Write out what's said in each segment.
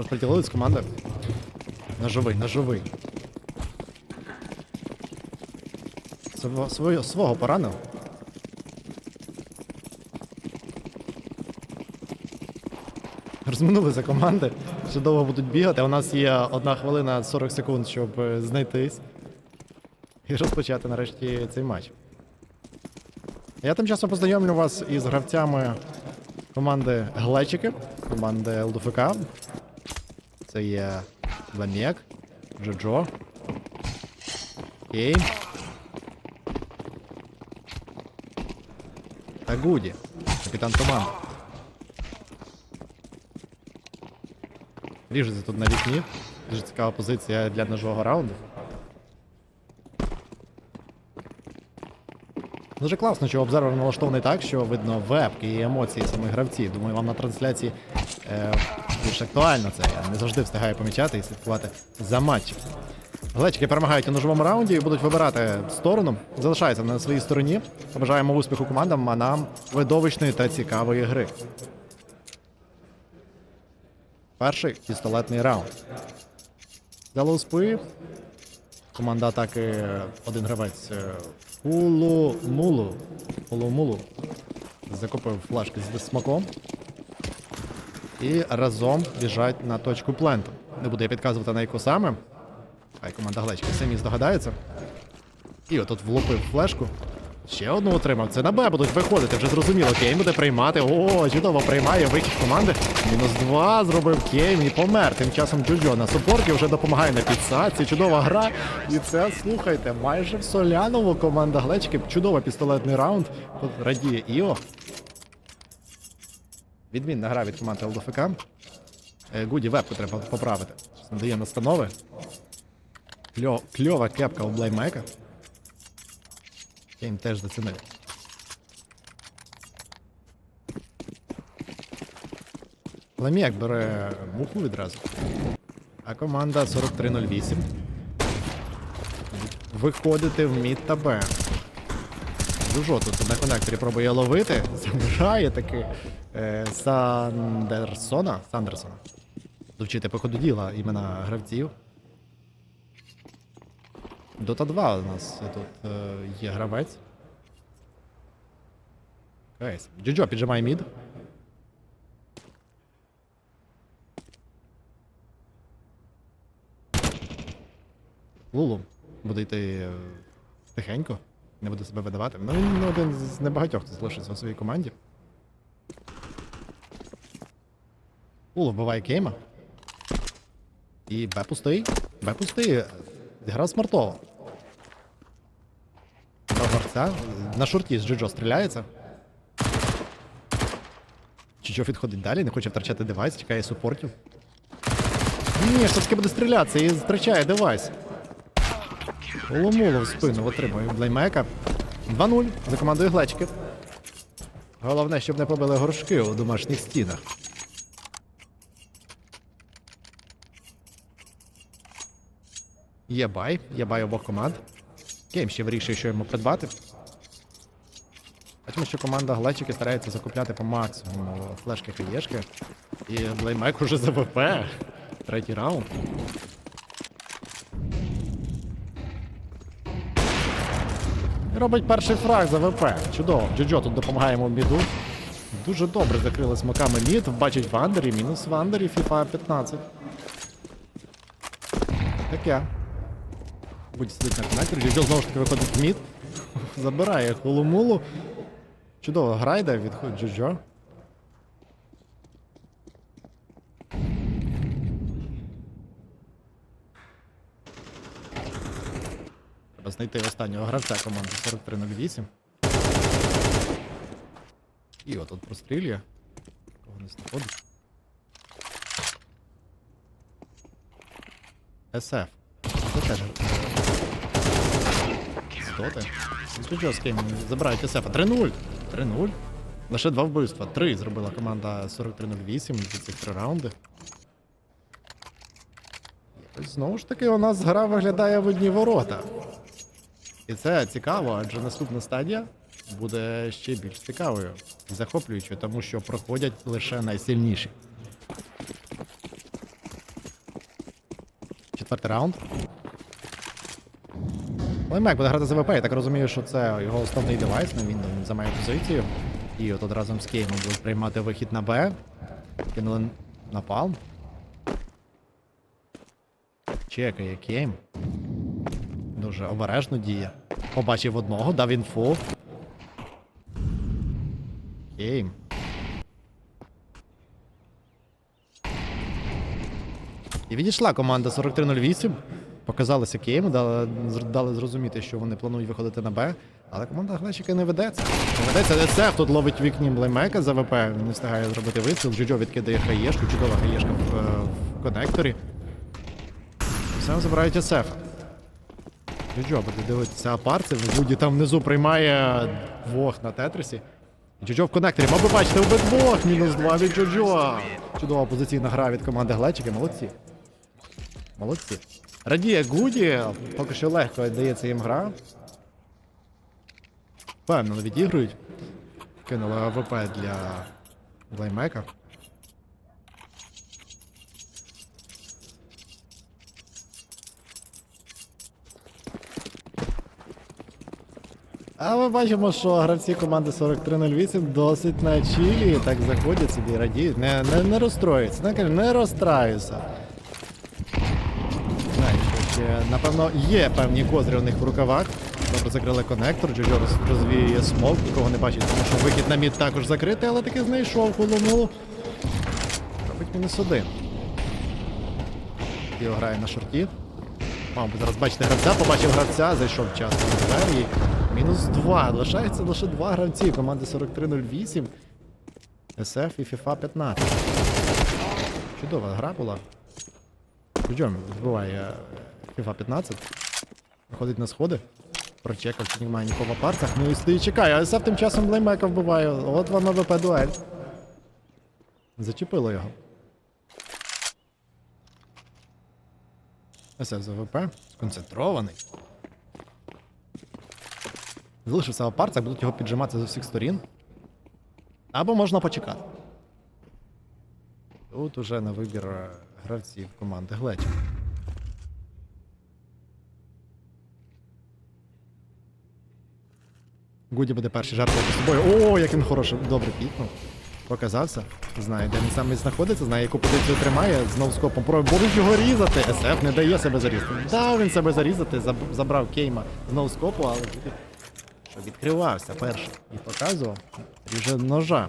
Розподілили з команди. На живий. Сво- свого, свого поранив. Розминулися команди. Ще довго будуть бігати. У нас є одна хвилина 40 секунд, щоб е, знайтись. І розпочати нарешті цей матч. Я тим часом познайомлю вас із гравцями команди Глечики, команди ЛДФК. Це є Ламєк, Джоджо, Кейн та Гуді, капітан команди. Ріжеться тут на вікні. Дуже цікава позиція для ножового раунду. Дуже класно, що обзорвер налаштований так, що видно вебки і емоції самих гравців. Думаю, вам на трансляції е, більш актуально це. Я не завжди встигаю помічати і слідкувати за матчем. Глечики перемагають у ножовому раунді і будуть вибирати сторону. Залишаються на своїй стороні. Побажаємо успіху командам, а нам видовищної та цікавої гри. Перший пістолетний раунд. У спи. Команда атаки один гравець е, Улу-мулу. Улу-мулу. Закупив флешки з смаком. І разом біжать на точку пленту. Не буду я підказувати на яку саме. Хай команда Глечки самі здогадається. І отут влупив флешку. Ще одну отримав. Це на Б будуть виходити, вже зрозуміло. Кейн буде приймати. О, чудово приймає вихід команди. Мінус два зробив Кейн і помер. Тим часом Джуджо на супорті вже допомагає на підсадці. Чудова гра. І це, слухайте, майже в Солянову команда Глечки. Чудовий пістолетний раунд. Радіє Іо. Відмінна гра від команди ЛДФК. Е, Гуді вебку треба поправити. Надає настанови. Кльо, кльова кепка у Блеймека. Кейн теж зацінив. Ламіяк бере муху відразу. А команда 4308. Виходити в мід та Б. Жужо тут на конекторі пробує ловити. Забирає таки е, Сандерсона. Сандерсона. Довчити по ходу діла імена гравців. Дота 2 у нас тут е, є гравець. Кейс. Джоджо піджимає мід. Лулу буде йти е, тихенько, не буде себе видавати. Ну він один з небагатьох, хто залишився у своїй команді. Лулу вбиває кейма. І Б пустий. Б пустий. Зіграв смартово. До горця. На шорті з Джоджо стріляється. Чичо відходить далі, не хоче втрачати девайс, чекає супортів. Ні, таки буде стрілятися і втрачає девайс. Ломуло в спину отримує блеймека. 2-0 за командою Глечки. Головне, щоб не побили горшки у домашніх стінах. Є бай, є бай обох команд. Кейм ще вирішує, що йому придбати. Бачимо, що команда Глечики старається закупляти по максимуму флешки хаєшки. І Блеймек уже за ВП. Третій раунд. І Робить перший фраг за ВП. Чудово. Джоджо тут допомагає йому в біду. Дуже добре закрили смоками мід. Бачить Вандері, мінус Вандері, FIFA 15. Таке. Будь сидить на коннекторі. Джоджо знову ж таки виходить в мід. Забирає хулумулу. Чудово грайда від Джоджо. Треба знайти останнього гравця команди 4308. І от тут прострілює. Кого не знаходить. СФ. Це теж. Стоти. Джоджо з ким забирають СФ. 3-0. 3-0. Лише два вбивства. Три зробила команда 4308 за цих три раунди. Знову ж таки, у нас гра виглядає в одні ворота. І це цікаво, адже наступна стадія буде ще більш цікавою захоплюючою, тому що проходять лише найсильніші. Четвертий раунд. Лаймек буде грати за ВП, я так розумію, що це його основний девайс, ну, він, займає позицію. І от разом з Кеймом будуть приймати вихід на Б. Кинули напалм. Чекає Кейм. Дуже обережно діє. Побачив одного, дав інфу. Кейм. І відійшла команда 4308. Показалося Кейму, дали, дали зрозуміти, що вони планують виходити на Б. Але команда Глечика не ведеться. Не ведеться. ДСФ тут ловить вікні Блеймека за ВП. Не встигає зробити вистріл. Джоджо відкидає хаєшку, чудова хаєшка в, е, в конекторі. Сам забирають СФ. Джоджо буде дивитися апарці. Вуді там внизу приймає двох на тетрисі. Джоджо в конекторі. Мав би бачити обидвох. Мінус два від Джоджо. Чудова позиційна гра від команди Глечики. Молодці. Молодці. Радіє Гуді, поки що легко дається їм гра. Впевнено відігрують. Кинули АВП для Блеймека. А ми бачимо, що гравці команди 4308 досить на чилі, так заходять собі, радіють, не, не, не розстроюються, не, не розстраюються. Ще, напевно, є певні козирі у них в рукавах. Добре закрили конектор, Джоджо роз- розвіює смок, нікого не бачить, тому що вихід на мід також закритий, але таки знайшов холону. Робить мінус один. Його грає на шорті. Мав зараз бачити гравця, побачив гравця, зайшов вчасно на двері. Мінус два. Лишається лише два гравці команди 4308. SF і FIFA 15. Чудова гра була. Джом вбиває FIFA 15. Виходить на сходи. Прочекав, чи немає нікого в апарцях. Ну і стоїть чекає. А тим часом Блеймека вбиває. От вам АВП дуель. Зачепило його. SF за ВП. Сконцентрований. Залишився в апарцях, будуть його піджимати з усіх сторін. Або можна почекати. Тут уже на вибір е, гравців команди Глеч. Гуді буде перший жартувати собою. О, як він хороший, добре пікнув. Показався. Знає, де він саме знаходиться, знає, яку позицію тримає. Знову скопом пробує. Будуть його різати. СФ не дає себе зарізати. Дав він себе зарізати, забрав кейма знову скопу, але що відкривався перший і показував. Ріже ножа.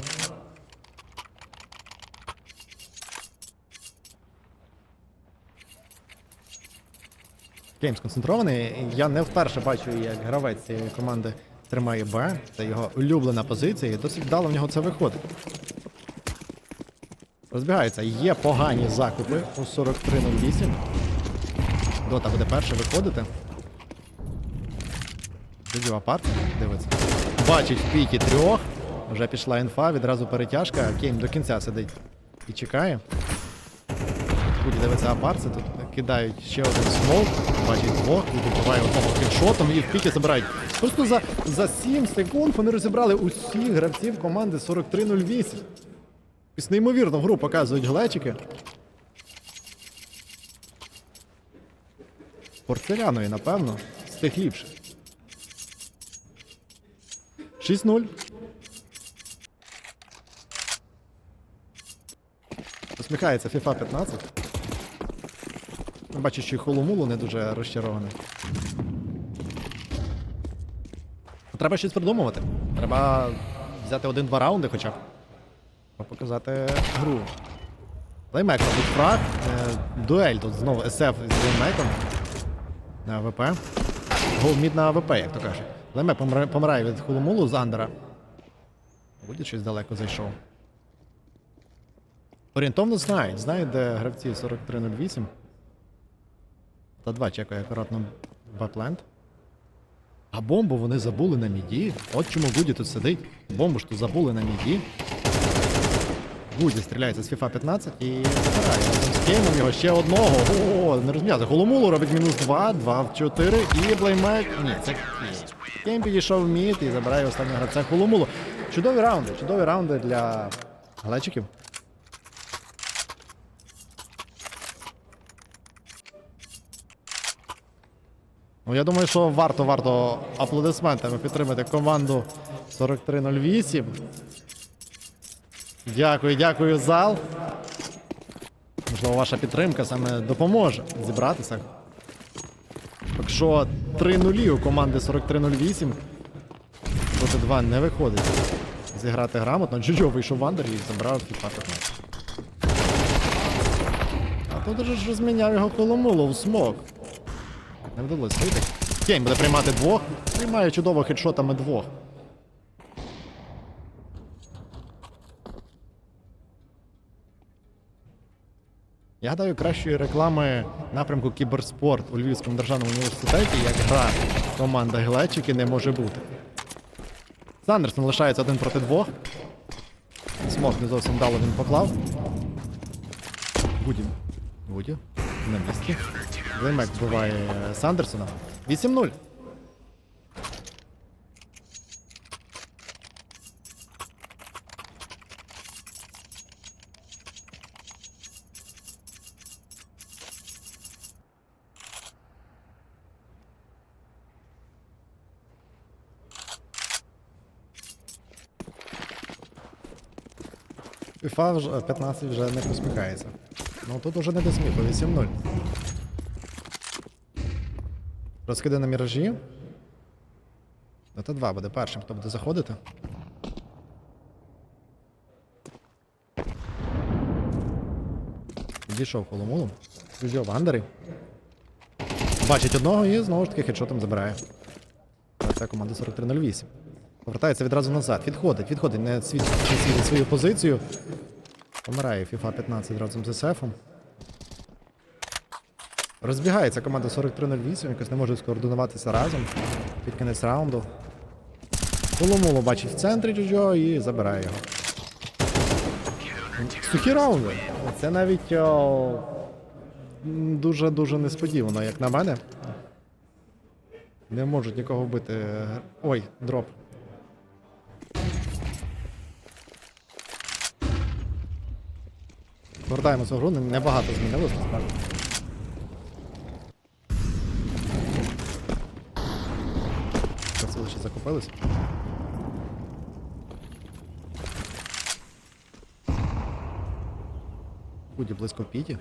Кейм сконцентрований. Я не вперше бачу, як гравець цієї команди тримає Б. Це його улюблена позиція, і досить вдало в нього це виходить. Розбігається. Є погані закупи у 43.08. Дота буде перше виходити. Дідю апарт, дивиться. Бачить в піки трьох. Вже пішла інфа, відразу перетяжка. Кейм до кінця сидить і чекає. Буде дивиться апарці, тут кидають ще один смок, бачить двох, і вибиває одного хедшотом і в піки забирають. Просто за, за 7 секунд вони розібрали усіх гравців команди 4308. Якусь неймовірну гру показують глечики. Порцеляної, напевно, з тих ліпших. 6-0. Усміхається FIFA 15. Бачу, що і Холомулу не дуже розчарований. Треба щось придумувати. Треба взяти один-два раунди хоча б. Показати гру. Леймек робить фраг. Е, дуель тут знову SF з Леймеком. На АВП. Голмід на АВП, як то кажуть. Леймек помирає, від Холомулу з Андера. Буде щось далеко зайшов. Орієнтовно знають, знають, де гравці 4308. Та два чекає акуратно баплент. А бомбу вони забули на міді. От чому Гуді тут сидить. Бомбу ж тут забули на міді. Гуді стріляється з FIFA 15 і забирає. З Кеймом його ще одного. О, не розм'яти. Голомулу робить мінус 2, 2 в 4 і блеймек. Ні, це Кейм. Підійшов в мід і забирає останнього гравця Голомулу. Чудові раунди, чудові раунди для глечиків. Ну, я думаю, що варто, варто аплодисментами підтримати команду 4308. Дякую, дякую, зал. Можливо, ваша підтримка саме допоможе зібратися. Якщо 3 нулі у команди 4308 проти 2 не виходить зіграти грамотно, Джуджо вийшов в андер і забрав 15. А тут же ж розміняв його коломулу в смок. Не вдалося вийти. Кейн буде приймати двох. Приймає чудово хедшотами двох. Я гадаю, кращої реклами напрямку кіберспорт у Львівському державному університеті, як гра команда Глечики, не може бути. Сандерсон лишається один проти двох. Смок не зовсім вдало він поклав. Вуді. Вуді. На місці. Леймек вбиває Сандерсона. 8-0. FIFA вже 15 вже не посміхається. Ну тут уже не до сміху, 8-0. Розкиди на міражі. ДТ2 буде першим, хто буде заходити. Підійшов коломулу. Взяв вандери. Бачить одного і знову ж таки хедшотом забирає. Це команда 4308. Повертається відразу назад. Відходить, відходить, не світить свою позицію. Помирає FIFA 15 разом з SF. Розбігається команда 4308, якось не можуть скоординуватися разом. Під кінець раунду. Коломулу бачить в центрі Джоджо і забирає його. Сухі раунди. Це навіть дуже-дуже несподівано, як на мене. Не можуть нікого вбити. Ой, дроп. Повертаємося в гру, небагато змінилось насправді. Закупились. Буде близько піті.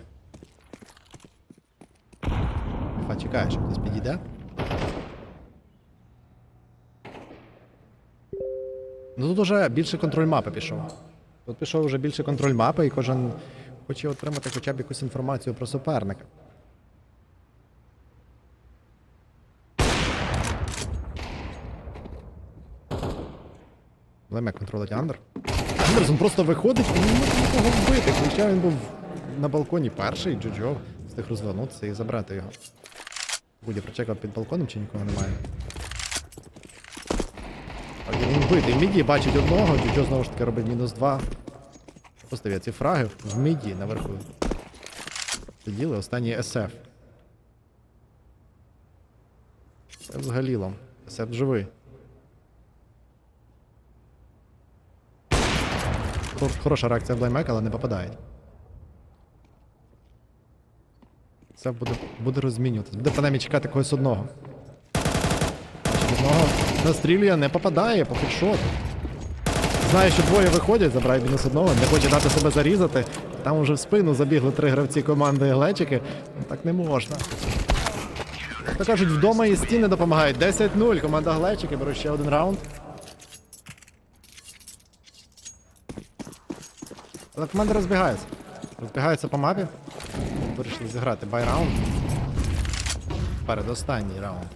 Фа чекає, що хтось підійде. Ну тут уже більше контроль мапи пішов. Тут пішов вже більше контроль мапи, і кожен хоче отримати хоча б якусь інформацію про суперника. Лемек контролить Андер. Андерсон просто виходить і не може нікого вбити. Хоча він був на балконі перший, Джоджо встиг розвернутися і забрати його. Буде прочекав під балконом чи нікого немає. Він вбитий. Міді бачить одного, Джоджо знову ж таки робить мінус два. Поставив ці фраги в міді наверху. Сиділи останній SF. Це взагалі лом. SF живий. Хороша реакція Блаймека, але не попадає. Це буде, буде розмінюватися. Буде принаймні чекати когось одного. Одного настрілює, не попадає по хедшоту. Знає, що двоє виходять, забирає мінус одного, не хоче дати себе зарізати. Там уже в спину забігли три гравці команди Глечики. Так не можна. То кажуть, вдома і стіни допомагають. 10-0. Команда Глечики беруть ще один раунд. Але команда розбігається. Розбігаються по мапі. Вирішили зіграти бай раунд. Передостанній раунд.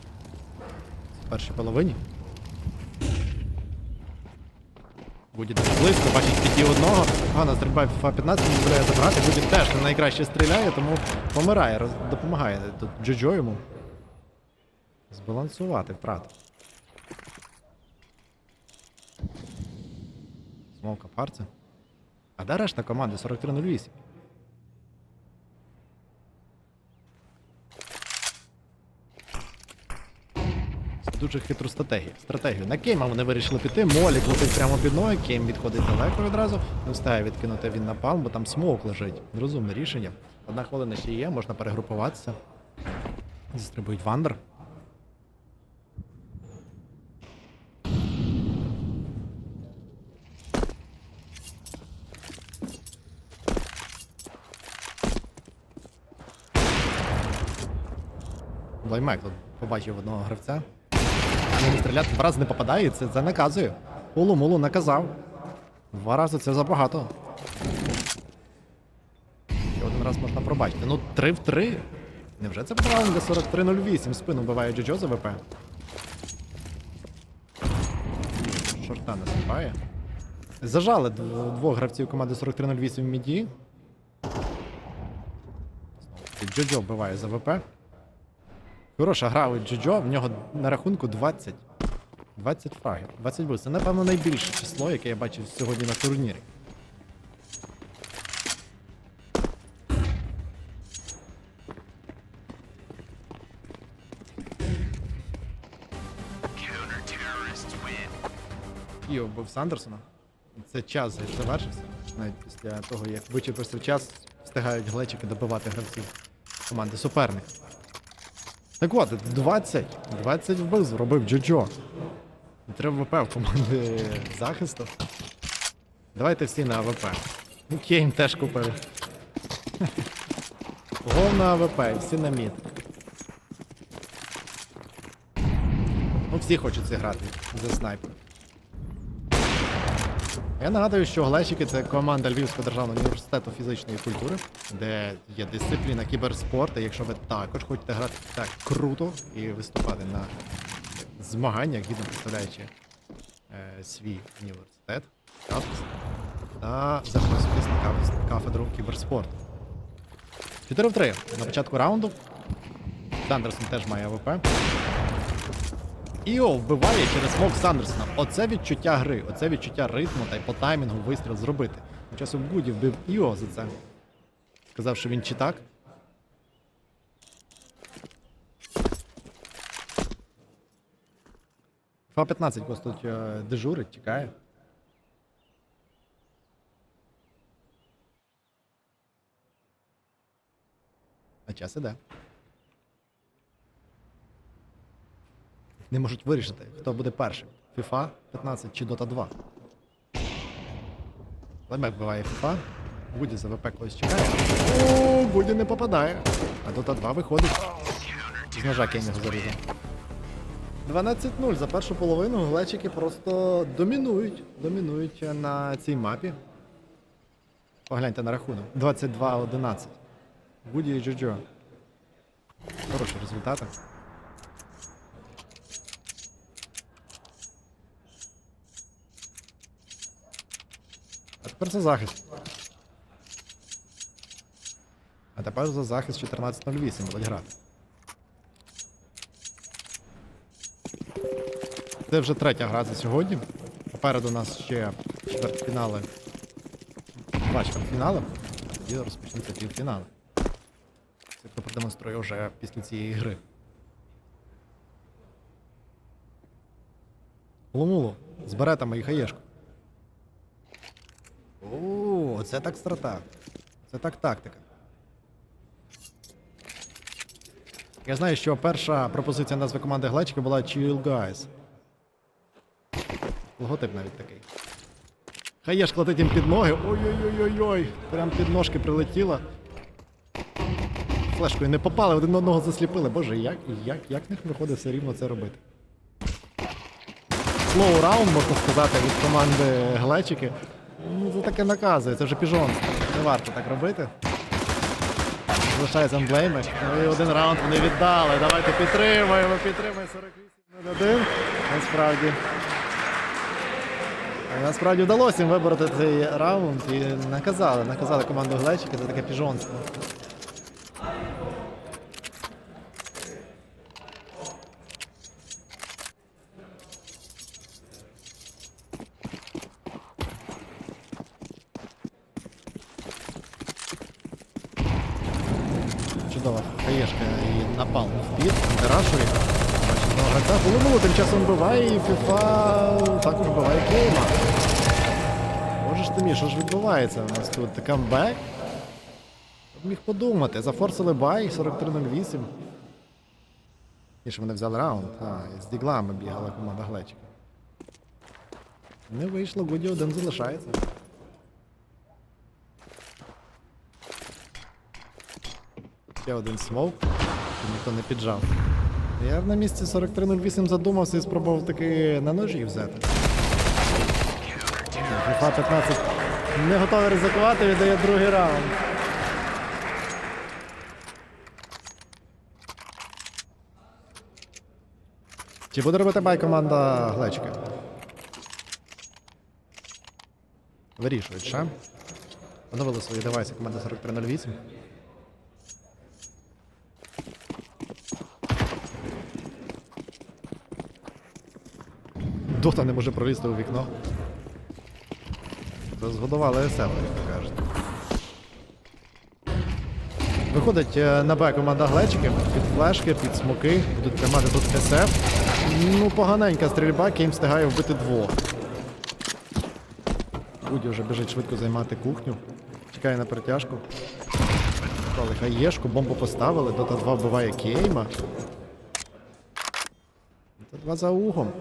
В першій половині. Буде дуже близько, бачить піті одного. Гана стрибає в 15 не дозволяє забрати. Буде теж не найкраще стріляє, тому помирає, роз... допомагає тут Джоджо йому. Збалансувати втрати. Смолка парця. А де решта команди 4308? Це дуже хитру стратегію. стратегію. На Кейма вони вирішили піти. Молік летить прямо під ноги, Кейм відходить далеко відразу. Не встигає відкинути він на палм, бо там смок лежить. Розумне рішення. Одна хвилина ще є, можна перегрупуватися. Застрибують вандер. Блаймек тут побачив одного гравця. Він стріляти два рази не попадає, це, це наказує. Улу мулу наказав. Два рази це забагато. Ще один раз можна пробачити. Ну, 3 в 3. Невже це раунди 43-08 в спину вбиває Джоджо за ВП? Шорта насипає. Зажали двох гравців команди 43-08 в міді. Джоджо вбиває за ВП. Хороша гра від Джоджо, в нього на рахунку 20. 20 фрагів. 20 бус. Це, напевно, найбільше число, яке я бачив сьогодні на турнірі. І вбив Сандерсона. Це час завершився. Навіть після того, як вичерпався час, встигають глечики добивати гравців команди суперник. Так от, 20. 20 вбив зробив Джо-Джо. Треба ВП в команди захисту. Давайте всі на АВП. Кейн теж купив. Гол на АВП, всі на мід. Ну, всі хочуть зіграти за снайпер. Я нагадую, що Глечики це команда Львівського державного університету фізичної культури, де є дисципліна кіберспорт. І якщо ви також хочете грати так круто і виступати на змаганнях, гідно представляючи е, свій університет, кампус, та запроситись на кафедру кіберспорту. 4 в 3 на початку раунду. Сандерсон теж має АВП. Іо вбиває через смок Сандерсона. Оце відчуття гри, оце відчуття ритму та й по таймінгу вистріл зробити. Часом Гуді вбив Іо за це. Сказав, що він читак. Фа-15 ось тут е, дежурить, тікає. А час іде. Не можуть вирішити, хто буде першим. FIFA 15 чи Dota 2. Лемек вбиває FIFA. Буді за ВП когось чекає. О, Буді не попадає. А Dota 2 виходить. З ножа Кейн зарізав. 12-0 за першу половину глечики просто домінують. Домінують на цій мапі. Погляньте на рахунок. 22-11. Буді і Джоджо. Хороші результати. Тепер за захист. А тепер за захист 14.08 будуть грати. Це вже третя гра за сьогодні. Попереду у нас ще чвертьфінали. Два чвертьфінали. А тоді розпочнуться півфінали. Це хто продемонструє вже після цієї гри. Лумулу, з беретами і хаєшку. Це так страта. Це так тактика. Я знаю, що перша пропозиція назви команди Глечика була Chill Guys. Логотип навіть такий. Хаєш кладить їм під ноги. Ой-ой-ой-ой-ой. Прям під ножки прилетіла. Флешкою не попали, один одного засліпили. Боже, як, як, як них виходить все рівно це робити? Слоу раунд, можна сказати, від команди Глечики. Ну, це таке наказує, це вже піжонство. Не варто так робити. Залишається емблеми. Ну і один раунд вони віддали. Давайте підтримаємо. 48 1 Насправді. Насправді вдалося їм вибороти цей раунд і наказали, наказали команду Глечики за таке піжонство. Чудова хаєшка і напал в під, Терашує. Бачить одного гравця. Полумулу тим часом вбиває і FIFA також вбиває Кейма. Боже ж ти мій, що ж відбувається у нас тут? Камбек? Міг подумати, зафорсили бай 43-08. І що вони взяли раунд. А, з діглами бігала команда Глечика. Не вийшло, Гуді один залишається. Ще один смоук, ніхто не піджав. Я б на місці 4308 задумався і спробував таки на ножі взяти. FIFA 15 не готовий ризикувати, віддає другий раунд. Чи буде робити бай команда Глечка? Вирішують ще. Оновили свої девайси команда 4308. Дота не може пролізти у вікно. Розгодували СМ, як то кажуть. Виходить е, на Б команда Глечики, під флешки, під смоки, будуть тримати тут СФ. Ну, поганенька стрільба, Кейм встигає вбити двох. Буді вже біжить швидко займати кухню. Чекає на перетяжку. Дали хаєшку, бомбу поставили, Дота 2 вбиває Кейма. Дота 2 за угом.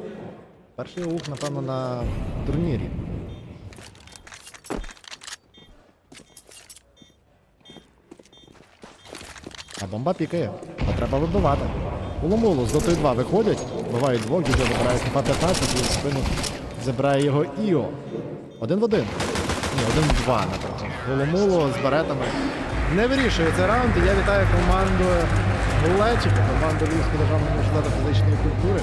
Перший ух, напевно, на турнірі. А бомба пікає. А треба вибивати. Уломулу з дотою 2 виходять, вбивають двох, Дюджо забирає сніпа 15 і в спину забирає його Іо. Один в один. Ні, один в два, напевно. Голомуло з баретами. Не вирішує цей раунд. Я вітаю команду Гулечика, команду Львівського державного університету фізичної культури.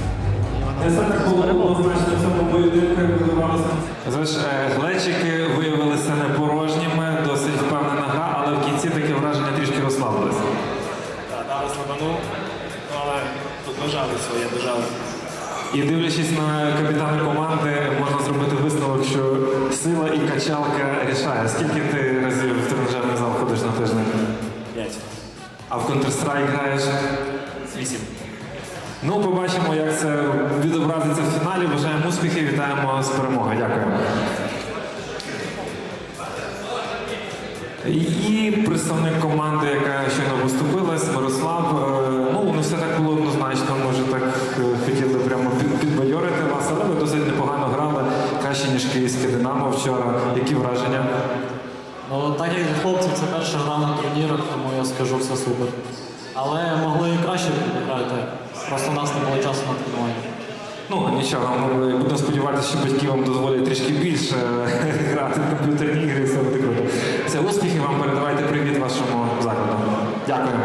Не так було однозначно в цьому поєдинку, як будувалося. Звич, е, глечики виявилися непорожніми, досить впевнена гра, але в кінці таке враження трішки розслабилися. Так, дали слабану, але тут дожали своє, дожали. І дивлячись на капітана команди, можна зробити висновок, що сила і качалка рішає. Скільки ти разів в тренажерний зал ходиш на тиждень? П'ять. А в Counter-Strike граєш? Вісім. Ну, побачимо, як це відобразиться в фіналі. Бажаємо успіхів, вітаємо з перемогою. Дякую. І представник команди, яка щойно виступилась, Мирослав. Е, Ну, не все так було однозначно. Може, так е, хотіли прямо під- підбадьорити вас, але ви досить непогано грали. Краще, ніж київське Динамо вчора. Які враження? Ну, так як для хлопців це перша гра на турнірах, тому я скажу все супер. Але могли і краще грати. Просто у нас не було часу на тренування. Ну, нічого, ми будемо сподіватися, що батьки вам дозволять трішки більше грати в комп'ютерні ігри, все буде круто. Все, успіхи вам передавайте привіт вашому закладу. Дякуємо.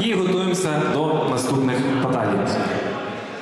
І готуємося до наступних баталій.